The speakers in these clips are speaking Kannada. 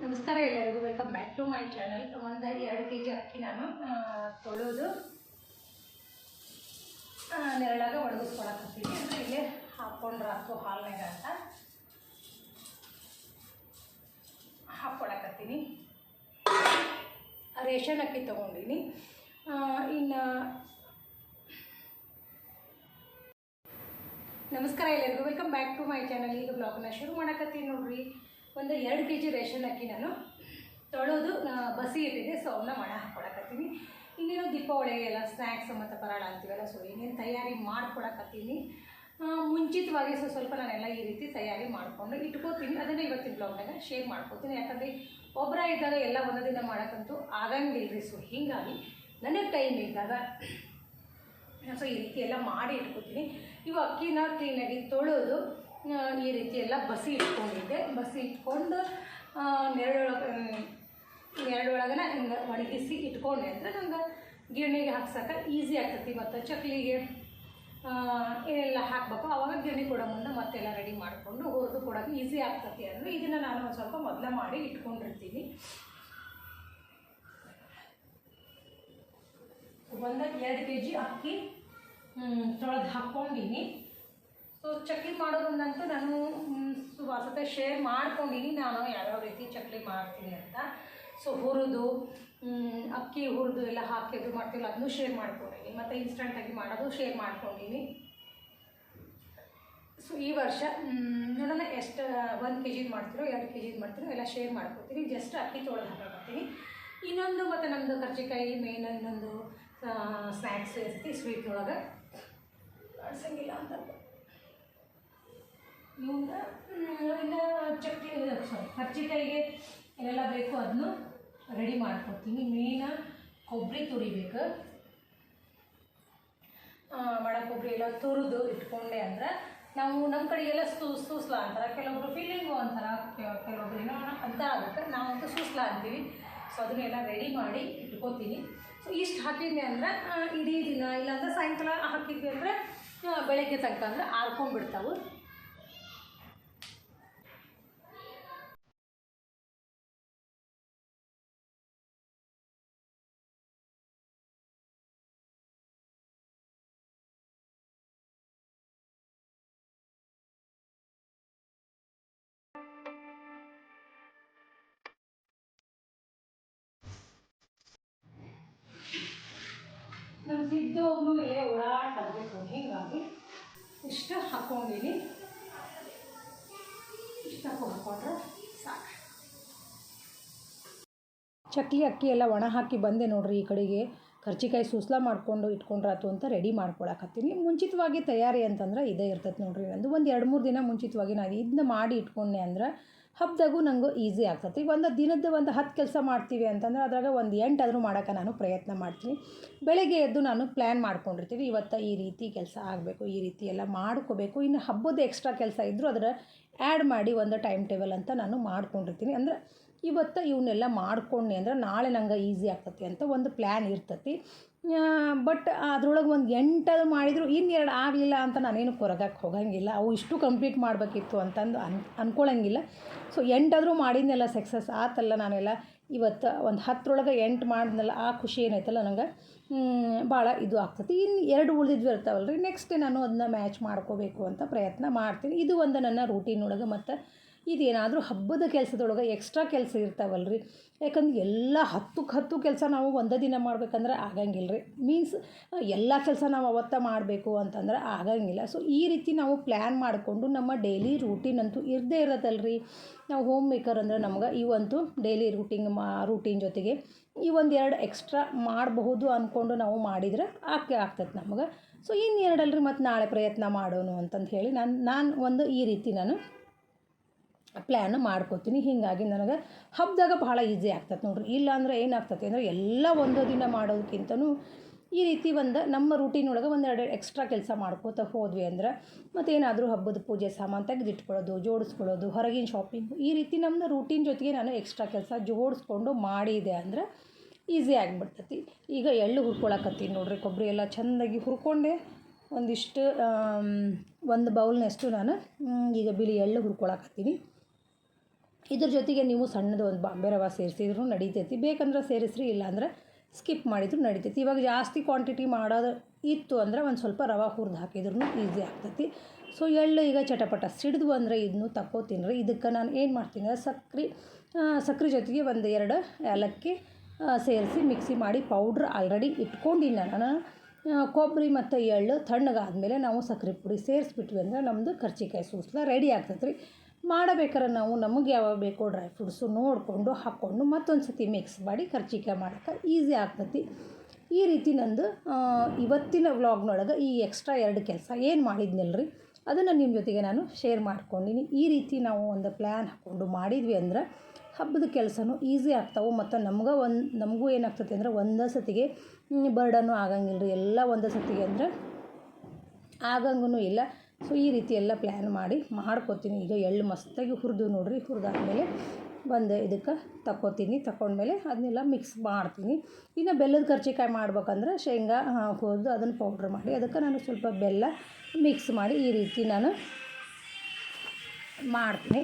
ನಮಸ್ಕಾರ ಎಲ್ಲರಿಗೂ welcome back to my channel ಒಂದು ಎರಡು ಕೆ ಜಿ ಅಕ್ಕಿ ನಾನು ತೊಳೆದು ನೆರಳಾಗ ಒಣಗಿಸ್ಕೊಳಕತ್ತೀನಿ ಅಂದರೆ ಇಲ್ಲೇ ಹಾಕ್ಕೊಂಡ್ರೆ ಹಾಕು ಹಾಲ್ನಾಗ ಅಂತ ಹಾಕ್ಕೊಳಕತ್ತೀನಿ ರೇಷನ್ ಅಕ್ಕಿ ತೊಗೊಂಡಿನಿ. ಇನ್ನು ನಮಸ್ಕಾರ ಎಲ್ಲರಿಗೂ. Welcome back to my channel ಈಗ ಬ್ಲಾಗ್ನ ಶುರು ಮಾಡಕತ್ತೀನಿ ನೋಡ್ರಿ. ಒಂದು ಎರಡು ಕೆ ಜಿ ರೇಷನ್ ಅಕ್ಕಿ ನಾನು ತೊಳೆದು ಬಸಿ ಇಟ್ಟಿದೆ ಸೊ ಅವನ್ನ ಮಣ ಹಾಕ್ಕೊಳಕತ್ತೀನಿ ಇನ್ನೇನು ದೀಪಾವಳಿಗೆ ಎಲ್ಲ ಸ್ನ್ಯಾಕ್ಸ್ ಮತ್ತು ಪರಾಳ ಅಂತೀವಲ್ಲ ಸೊ ಇನ್ನೇನು ತಯಾರಿ ಮಾಡ್ಕೊಳಕತ್ತೀನಿ. ಮುಂಚಿತವಾಗಿ ಸೊ ಸ್ವಲ್ಪ ನಾನೆಲ್ಲ ಈ ರೀತಿ ತಯಾರಿ ಮಾಡಿಕೊಂಡು ಇಟ್ಕೋತೀನಿ. ಅದನ್ನು ಇವತ್ತಿನ ಬ್ಲಾಗ್ನಾಗ ಶೇರ್ ಮಾಡ್ಕೋತೀನಿ. ಯಾಕಂದರೆ ಒಬ್ಬರ ಇದ್ದಾಗ ಎಲ್ಲ ಒಂದೇ ದಿನ ಮಾಡೋಕ್ಕಂತೂ ಆಗಂಗಿಲ್ಲ ರೀ ಸೊ ಹೀಗಾಗಿ ನನಗೆ ಟೈಮ್ ಇದ್ದಾಗ ಸೊ, ಈ ರೀತಿ ಎಲ್ಲ ಮಾಡಿ ಇಟ್ಕೋತೀನಿ. ಇವು ಅಕ್ಕಿನ ಕ್ಲೀನಾಗಿ ತೊಳೆದು ಈ ರೀತಿ ಎಲ್ಲ ಬಸಿ ಇಟ್ಕೊಂಡಿದ್ದೆ. ಬಸಿ ಇಟ್ಕೊಂಡು ನೆರಳೊಳಗೆ ನೆರಳೊಳಗನ ಹಿಂಗೆ ಒಣಗಿಸಿ ಇಟ್ಕೊಂಡೆ. ಅಂದರೆ ನಂಗೆ ಗಿರಣಿಗೆ ಹಾಕ್ಸೋಕೆ ಈಸಿ ಆಗ್ತೈತಿ. ಮತ್ತು ಚಕ್ಲಿಗೆ ಏನೆಲ್ಲ ಹಾಕಬೇಕು. ಆವಾಗ ಗಿರಣಿ ಕೊಡೋ ಮುಂದೆ ಮತ್ತೆಲ್ಲ ರೆಡಿ ಮಾಡಿಕೊಂಡು ಹುರಿದು ಕೊಡೋಕೆ ಈಸಿ ಆಗ್ತದೆ ಅಂದರೆ ಇದನ್ನು ನಾನು ಒಂದು ಸ್ವಲ್ಪ ಮೊದಲೇ ಮಾಡಿ ಇಟ್ಕೊಂಡಿರ್ತೀನಿ. ಒಂದು ಎರಡು ಕೆ ಜಿ ಅಕ್ಕಿ ತೊಳೆದು ಹಾಕ್ಕೊಂಡಿನಿ. ಸೊ ಚಕ್ಲಿ ಮಾಡೋದೊಂದಂತೂ ನಾನು ಸುವಾಸತೆ ಶೇರ್ ಮಾಡ್ಕೊಂಡಿನಿ. ನಾನು ಯಾವ್ಯಾವ ರೀತಿ ಚಕ್ಲಿ ಮಾಡ್ತೀನಿ ಅಂತ. ಸೊ ಹುರಿದು ಅಕ್ಕಿ ಹುರಿದು ಎಲ್ಲ ಹಾಕಿ ಅದು ಮಾಡ್ತೀವಲ್ಲ, ಅದನ್ನು ಶೇರ್ ಮಾಡ್ಕೊಂಡಿನಿ ಮತ್ತು ಇನ್ಸ್ಟಂಟಾಗಿ ಮಾಡೋದು ಶೇರ್ ಮಾಡ್ಕೊಂಡಿನಿ ಸೊ ಈ ವರ್ಷ ನೋಡೋಣ ಎಷ್ಟು ಒಂದು ಕೆ ಜಿದು ಮಾಡ್ತೀರೋ, ಎರಡು ಕೆ ಜಿದು ಮಾಡ್ತೀರೋ, ಎಲ್ಲ ಶೇರ್ ಮಾಡ್ಕೊತೀನಿ ಜಸ್ಟ್ ಅಕ್ಕಿ ತೊಳೆದು ಹಾಕಕತ್ತೀನಿ. ಇನ್ನೊಂದು ಮತ್ತು ನಮ್ಮದು ಕರ್ಜಿಕಾಯಿ ಮೇನ್ ಇನ್ನೊಂದು ಸ್ನ್ಯಾಕ್ಸ್ ಇರ್ತಿ ಸ್ವೀಟ್ ಒಳಗೆ. ಬಳಸಂಗಿಲ್ಲ ಅಂತ ಇನ್ನು ಚಕ್ಲಿ ಸಾರಿ ಕರ್ಜಿಕಾಯಿಗೆ ಏನೆಲ್ಲ ಬೇಕು ಅದನ್ನು ರೆಡಿ ಮಾಡ್ಕೊಡ್ತೀನಿ. ಮೇನ ಕೊಬ್ಬರಿ ತುರಿಬೇಕು. ಮಡ ಕೊಬ್ಬರಿ ಎಲ್ಲ ತುರಿದು ಇಟ್ಕೊಂಡೆ ಅಂದ್ರೆ ನಾವು ನಮ್ಮ ಕಡೆಗೆಲ್ಲ ಸೂ, ಸೂಸ್ಲ ಅಂತಾರೆ. ಕೆಲವೊಬ್ರು ಫೀಲಿಂಗು ಅಂತಾರ. ಕೆಲ- ಕೆಲವೊಬ್ರು ಏನೋ ಅಂತ ಆಗುತ್ತೆ ನಾವಂತೂ ಸೂಸ್ಲ ಅಂತೀವಿ. ಸೊ ಅದನ್ನೆಲ್ಲ ರೆಡಿ ಮಾಡಿ ಇಟ್ಕೋತೀನಿ. ಸೊ ಇಷ್ಟು ಹಾಕಿದ್ವಿ ಅಂದ್ರೆ ಇಡೀ ದಿನ ಇಲ್ಲಾಂದ್ರೆ ಸಾಯಂಕಾಲ ಹಾಕಿದ್ವಿ ಅಂದರೆ ಬೆಳಗ್ಗೆ ತನಕ ಅಂದ್ರೆ ಆರ್ಕೊಂಡ್ಬಿಡ್ತಾವೆ. ನಮ್ಮ ಸಿದ್ದು ಮೇಲೆ ಓಡಾಟ ಆಗಬೇಕು ಹೀಗಾಗಿ ಇಷ್ಟು ಹಾಕ್ಕೊಂಡಿನಿ ಇಷ್ಟು ಹಾಕೋ ಹಾಕೊಂಡ್ರೆ ಸಾಕು. ಚಕ್ಲಿ, ಅಕ್ಕಿ ಎಲ್ಲ ಒಣ ಹಾಕಿ ಬಂದೆ ನೋಡ್ರಿ ಈ ಕಡೆಗೆ. ಕರ್ಚಿಕಾಯಿ ಸೂಸ್ಲ ಮಾಡಿಕೊಂಡು ಇಟ್ಕೊಂಡ್ರಾತು ಅಂತ ರೆಡಿ ಮಾಡ್ಕೊಳಕತ್ತೀನಿ. ಮುಂಚಿತವಾಗಿ ತಯಾರಿ ಅಂತಂದ್ರೆ ಇದೇ ಇರ್ತೈತೆ ನೋಡ್ರಿ. ನಂದು ಒಂದು ಎರಡು ಮೂರು ದಿನ ಮುಂಚಿತವಾಗಿ ನಾನು ಇದನ್ನ ಮಾಡಿ ಇಟ್ಕೊಂಡೆ ಅಂದ್ರೆ ಹಬ್ಬದಾಗೂ ನಂಗೆ ಈಸಿ ಆಗ್ತೈತಿ. ಒಂದು ದಿನದ ಒಂದು ಹತ್ತು ಕೆಲಸ ಮಾಡ್ತೀವಿ ಅಂತಂದ್ರೆ ಅದ್ರಾಗ ಒಂದು ಎಂಟಾದರೂ ಮಾಡೋಕೆ ನಾನು ಪ್ರಯತ್ನ ಮಾಡ್ತೀನಿ. ಬೆಳಗ್ಗೆ ಎದ್ದು ನಾನು ಪ್ಲ್ಯಾನ್ ಮಾಡ್ಕೊಂಡಿರ್ತೀವಿ. ಇವತ್ತು ಈ ರೀತಿ ಕೆಲಸ ಆಗಬೇಕು, ಈ ರೀತಿ ಎಲ್ಲ ಮಾಡ್ಕೋಬೇಕು. ಇನ್ನು ಹಬ್ಬದ ಎಕ್ಸ್ಟ್ರಾ ಕೆಲಸ ಇದ್ದರೂ ಅದರ ಆ್ಯಡ್ ಮಾಡಿ ಒಂದು ಟೈಮ್ ಟೇಬಲ್ ಅಂತ ನಾನು ಮಾಡ್ಕೊಂಡಿರ್ತೀನಿ. ಅಂದ್ರೆ ಇವತ್ತು ಇವನ್ನೆಲ್ಲ ಮಾಡ್ಕೊಂಡೆ ಅಂದ್ರೆ ನಾಳೆ ನಂಗೆ ಈಸಿ ಆಗ್ತತಿ ಅಂತ ಒಂದು ಪ್ಲ್ಯಾನ್ ಇರ್ತತಿ. ಬಟ್ ಅದ್ರೊಳಗೆ ಒಂದು ಎಂಟದು ಮಾಡಿದ್ರು ಇನ್ನೆರಡು ಆಗಲಿಲ್ಲ ಅಂತ ನಾನೇನು ಕೊರಗಕ್ಕೆ ಹೋಗಂಗಿಲ್ಲ. ಅವು ಇಷ್ಟು ಕಂಪ್ಲೀಟ್ ಮಾಡಬೇಕಿತ್ತು ಅಂತಂದು ಅನ್ ಅಂದ್ಕೊಳ್ಳಂಗಿಲ್ಲ ಸೊ ಎಂಟಾದರೂ ಮಾಡಿದ್ನೆಲ್ಲ ಸಕ್ಸಸ್ ಆತಲ್ಲ ನಾನೆಲ್ಲ. ಇವತ್ತು ಒಂದು ಹತ್ತರೊಳಗೆ ಎಂಟು ಮಾಡಿದ್ನಲ್ಲ, ಆ ಖುಷಿ ಏನೈತಲ್ಲ ನನಗೆ ಭಾಳ ಇದು ಆಗ್ತತಿ. ಇನ್ನು ಎರಡು ಉಳಿದಿದ್ವಿ ಇರ್ತಾವಲ್ಲ ರೀ ನೆಕ್ಸ್ಟ್ ನಾನು ಅದನ್ನ ಮ್ಯಾಚ್ ಮಾಡ್ಕೋಬೇಕು ಅಂತ ಪ್ರಯತ್ನ ಮಾಡ್ತೀನಿ. ಇದು ಒಂದು ನನ್ನ ರೂಟೀನ್ ಒಳಗೆ ಮತ್ತು ಇದೇನಾದರೂ ಹಬ್ಬದ ಕೆಲಸದೊಳಗೆ ಎಕ್ಸ್ಟ್ರಾ ಕೆಲಸ ಇರ್ತಾವಲ್ಲ ರೀ ಯಾಕಂದ್ರೆ ಎಲ್ಲ ಹತ್ತಕ್ಕೆ ಹತ್ತು ಕೆಲಸ ನಾವು ಒಂದೇ ದಿನ ಮಾಡ್ಬೇಕಂದ್ರೆ ಆಗಂಗಿಲ್ಲ ರೀ ಮೀನ್ಸ್ ಎಲ್ಲ ಕೆಲಸ ನಾವು ಅವತ್ತ ಮಾಡಬೇಕು ಅಂತಂದ್ರೆ ಆಗಂಗಿಲ್ಲ. ಸೊ ಈ ರೀತಿ ನಾವು ಪ್ಲ್ಯಾನ್ ಮಾಡಿಕೊಂಡು ನಮ್ಮ ಡೈಲಿ ರೂಟೀನ್ ಅಂತೂ ಇರದೇ ಇರತ್ತಲ್ಲ ರೀ ನಾವು ಹೋಮ್ ಮೇಕರ್ ಅಂದ್ರೆ ನಮ್ಗೆ ಇವಂತೂ ಡೈಲಿ ರೂಟೀನ್ ಮಾ ರೂಟೀನ್ ಜೊತೆಗೆ ಈ ಒಂದು ಎರಡು ಎಕ್ಸ್ಟ್ರಾ ಮಾಡಬಹುದು ಅಂದ್ಕೊಂಡು ನಾವು ಮಾಡಿದರೆ ಆಕೆ, ಆಗ್ತೈತೆ ನಮ್ಗೆ. ಸೊ ಇನ್ನೆರಡಲ್ರಿ ಮತ್ತು ನಾಳೆ ಪ್ರಯತ್ನ ಮಾಡೋಣ ಅಂತಂದು ಹೇಳಿ ನಾನು ನಾನು ಒಂದು ಈ ರೀತಿ ನಾನು ಪ್ಲ್ಯಾನ್ ಮಾಡ್ಕೋತೀನಿ. ಹೀಗಾಗಿ ನನಗೆ ಹಬ್ಬದಾಗ ಭಾಳ ಈಸಿ ಆಗ್ತದೆ ನೋಡ್ರಿ. ಇಲ್ಲ ಅಂದ್ರೆ ಏನಾಗ್ತದೆ ಅಂದರೆ ಎಲ್ಲ ಒಂದು ದಿನ ಮಾಡೋದಕ್ಕಿಂತನೂ ಈ ರೀತಿ ಒಂದು ನಮ್ಮ ರೂಟೀನ್ ಒಳಗೆ ಒಂದೆರಡು ಎಕ್ಸ್ಟ್ರಾ ಕೆಲಸ ಮಾಡ್ಕೋತ ಹೋದ್ವಿ ಅಂದ್ರೆ ಮತ್ತೇನಾದರೂ ಹಬ್ಬದ ಪೂಜೆ ಸಾಮಾನು ತೆಗೆದಿಟ್ಕೊಳ್ಳೋದು, ಜೋಡಿಸ್ಕೊಳ್ಳೋದು, ಹೊರಗಿನ ಶಾಪಿಂಗು ಈ ರೀತಿ ನಮ್ಮದು ರೂಟೀನ್ ಜೊತೆಗೆ ನಾನು ಎಕ್ಸ್ಟ್ರಾ ಕೆಲಸ ಜೋಡಿಸ್ಕೊಂಡು ಮಾಡಿದೆ ಅಂದ್ರೆ ಈಸಿ ಆಗಿಬಿಡ್ತೈತಿ. ಈಗ ಎಳ್ಳು ಹುರ್ಕೊಳಕತ್ತೀನಿ ನೋಡ್ರಿ. ಕೊಬ್ಬರಿ ಎಲ್ಲ ಚೆಂದಾಗಿ ಹುರ್ಕೊಂಡೆ ಒಂದಿಷ್ಟು ಒಂದು ಬೌಲ್ನಷ್ಟು ನಾನು ಈಗ ಬಿಳಿ ಎಳ್ಳು ಹುರ್ಕೊಳಕತ್ತೀನಿ. ಇದ್ರ ಜೊತೆಗೆ ನೀವು ಸಣ್ಣದು ಒಂದು ಬಾಂಬೆ ರವೆ ಸೇರಿಸಿದ್ರು ನಡೀತೈತಿ. ಬೇಕಂದ್ರೆ ಸೇರಿಸ್ರಿ, ಇಲ್ಲಾಂದ್ರೆ ಸ್ಕಿಪ್ ಮಾಡಿದ್ರು ನಡೀತೈತಿ. ಇವಾಗ ಜಾಸ್ತಿ ಕ್ವಾಂಟಿಟಿ ಮಾಡೋದು ಇತ್ತು ಅಂದ್ರೆ ಒಂದು ಸ್ವಲ್ಪ ರವೆ ಹುರಿದು ಹಾಕಿದ್ರು ಈಸಿ ಆಗ್ತೈತಿ. ಸೊ ಎಳ್ಳು ಈಗ ಚಟಪಟ ಸಿಡಿದು ಅಂದರೆ ಇದನ್ನು ತಕ್ಕೋ ರೀ. ಇದಕ್ಕೆ ನಾನು ಏನು ಮಾಡ್ತೀನಿ ಅಂದ್ರೆ ಸಕ್ರೆ ಸಕ್ರೆ ಜೊತೆಗೆ ಒಂದು ಎರಡು ಏಲಕ್ಕಿ ಸೇರಿಸಿ ಮಿಕ್ಸಿ ಮಾಡಿ ಪೌಡ್ರ್ ಆಲ್ರೆಡಿ ಇಟ್ಕೊಂಡಿನಿ ನಾನು. ಕೊಬ್ಬರಿ ಮತ್ತು ಎಳ್ಳು ತಣ್ಣಗಾದ್ಮೇಲೆ ನಾವು ಸಕ್ಕರೆ ಪುಡಿ ಸೇರಿಸ್ಬಿಟ್ವಿ ಅಂದ್ರೆ ನಮ್ಮದು ಕರ್ಚಿಕಾಯಿ ಸೂಸ್ಲ ರೆಡಿ ಆಗ್ತೈತೆ ರೀ ಮಾಡಬೇಕಾದ್ರೆ ನಾವು ನಮಗೆ ಯಾವಾಗ ಬೇಕೋ ಡ್ರೈ ಫ್ರೂಟ್ಸು ನೋಡಿಕೊಂಡು ಹಾಕ್ಕೊಂಡು ಮತ್ತೊಂದು ಸತಿ ಮಿಕ್ಸ್ ಮಾಡಿ ಕರ್ಚಿಕಾಯಿ ಮಾಡೋಕೆ ಈಸಿ ಆಗ್ತೈತಿ. ಈ ರೀತಿ ನಂದು ಇವತ್ತಿನ ವ್ಲಾಗ್ನೊಳಗೆ ಈ ಎಕ್ಸ್ಟ್ರಾ ಎರಡು ಕೆಲಸ ಏನು ಮಾಡಿದ್ನಲ್ರಿ? ಅದನ್ನು ನಿಮ್ಮ ಜೊತೆಗೆ ನಾನು ಶೇರ್ ಮಾಡ್ಕೊಂಡಿನಿ. ಈ ರೀತಿ ನಾವು ಒಂದು ಪ್ಲ್ಯಾನ್ ಹಾಕ್ಕೊಂಡು ಮಾಡಿದ್ವಿ ಅಂದ್ರೆ ಹಬ್ಬದ ಕೆಲಸನೂ ಈಸಿ ಆಗ್ತಾವೆ ಮತ್ತು ನಮ್ಗೆ ಒಂದು, ನಮಗೂ ಏನಾಗ್ತೈತಿ ಅಂದ್ರೆ ಒಂದೇ ಸತಿಗೆ ಬರ್ಡನ್ನು ಆಗಂಗಿಲ್ಲ ರೀ ಎಲ್ಲ ಒಂದೇ ಸತಿಗೆ ಅಂದ್ರೆ ಆಗಂಗೂ ಇಲ್ಲ. ಸೊ ಈ ರೀತಿ ಎಲ್ಲ ಪ್ಲ್ಯಾನ್ ಮಾಡಿ ಮಾಡ್ಕೋತೀನಿ. ಈಗ ಎಳ್ಳು ಮಸ್ತಾಗಿ ಹುರಿದು ನೋಡ್ರಿ. ಹುರಿದಾದ್ಮೇಲೆ ಬಂದು ಇದಕ್ಕೆ ತಕ್ಕೋತೀನಿ. ತಕೊಂಡ್ಮೇಲೆ ಅದನ್ನೆಲ್ಲ ಮಿಕ್ಸ್ ಮಾಡ್ತೀನಿ. ಇನ್ನು ಬೆಲ್ಲದ ಕರ್ಚಿಕಾಯಿ ಮಾಡ್ಬೇಕಂದ್ರೆ ಶೇಂಗಾ ಹುರಿದು ಅದನ್ನು ಪೌಡ್ರ್ ಮಾಡಿ ಅದಕ್ಕೆ ನಾನು ಸ್ವಲ್ಪ ಬೆಲ್ಲ ಮಿಕ್ಸ್ ಮಾಡಿ ಈ ರೀತಿ ನಾನು ಮಾಡ್ತೀನಿ.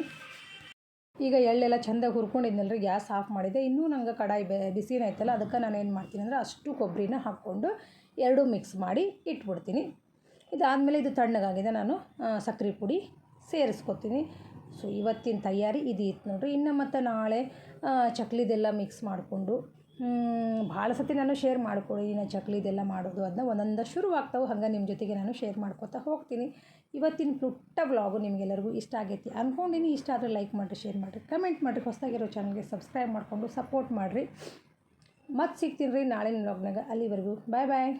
ಈಗ ಎಳ್ಳೆಲ್ಲ ಚಂದಾಗಿ ಹುರ್ಕೊಂಡಿದ್ನಲ್ರಿ, ಗ್ಯಾಸ್ ಆಫ್ ಮಾಡಿದೆ. ಇನ್ನೂ ನಂಗೆ ಕಡಾಯಿ ಬೆ, ಬಿಸಿನೈತಲ್ಲ, ಅದಕ್ಕೆ ನಾನು ಏನು ಮಾಡ್ತೀನಿ ಅಂದರೆ ಅಷ್ಟು ಕೊಬ್ಬರಿನ ಹಾಕ್ಕೊಂಡು ಎರಡೂ ಮಿಕ್ಸ್ ಮಾಡಿ ಇಟ್ಬಿಡ್ತೀನಿ. ಇದಾದಮೇಲೆ ಇದು ತಣ್ಣಗಾಗಿದೆ ನಾನು ಸಕ್ಕರೆ ಪುಡಿ ಸೇರಿಸ್ಕೊತೀನಿ. ಸೊ ಇವತ್ತಿನ ತಯಾರಿ ಇದು ಇತ್ತು ನೋಡ್ರಿ. ಇನ್ನು ಮತ್ತು ನಾಳೆ ಚಕ್ಲಿದೆಲ್ಲ ಮಿಕ್ಸ್ ಮಾಡಿಕೊಂಡು ಭಾಳ ಸತಿ ನಾನು ಶೇರ್ ಮಾಡ್ಕೊಳ್ಳಿ ಇನ್ನು ಚಕ್ಲಿದೆಲ್ಲ ಮಾಡೋದು ಅದನ್ನ ಒಂದೊಂದು ಶುರುವಾಗ್ತಾವೆ. ಹಂಗೆ ನಿಮ್ಮ ಜೊತೆಗೆ ನಾನು ಶೇರ್ ಮಾಡ್ಕೊತಾ ಹೋಗ್ತೀನಿ. ಇವತ್ತಿನ ಪುಟ್ಟ ವ್ಲಾಗು ನಿಮಗೆಲ್ಲರಿಗೂ ಇಷ್ಟ ಆಗೈತಿ ಅಂದ್ಕೊಂಡಿನಿ ಇಷ್ಟ ಆದರೆ ಲೈಕ್ ಮಾಡಿರಿ ಶೇರ್ ಮಾಡಿರಿ ಕಮೆಂಟ್ ಮಾಡಿರಿ. ಹೊಸದಾಗಿರೋ ಚಾನಲ್ಗೆ ಸಬ್ಸ್ಕ್ರೈಬ್ ಮಾಡಿಕೊಂಡು ಸಪೋರ್ಟ್ ಮಾಡಿರಿ. ಮತ್ತೆ ಸಿಗ್ತೀನಿ ರೀ ನಾಳಿನ ವ್ಲಾಗ್ನಾಗ ಅಲ್ಲಿವರೆಗೂ ಬಾಯ್ ಬಾಯ್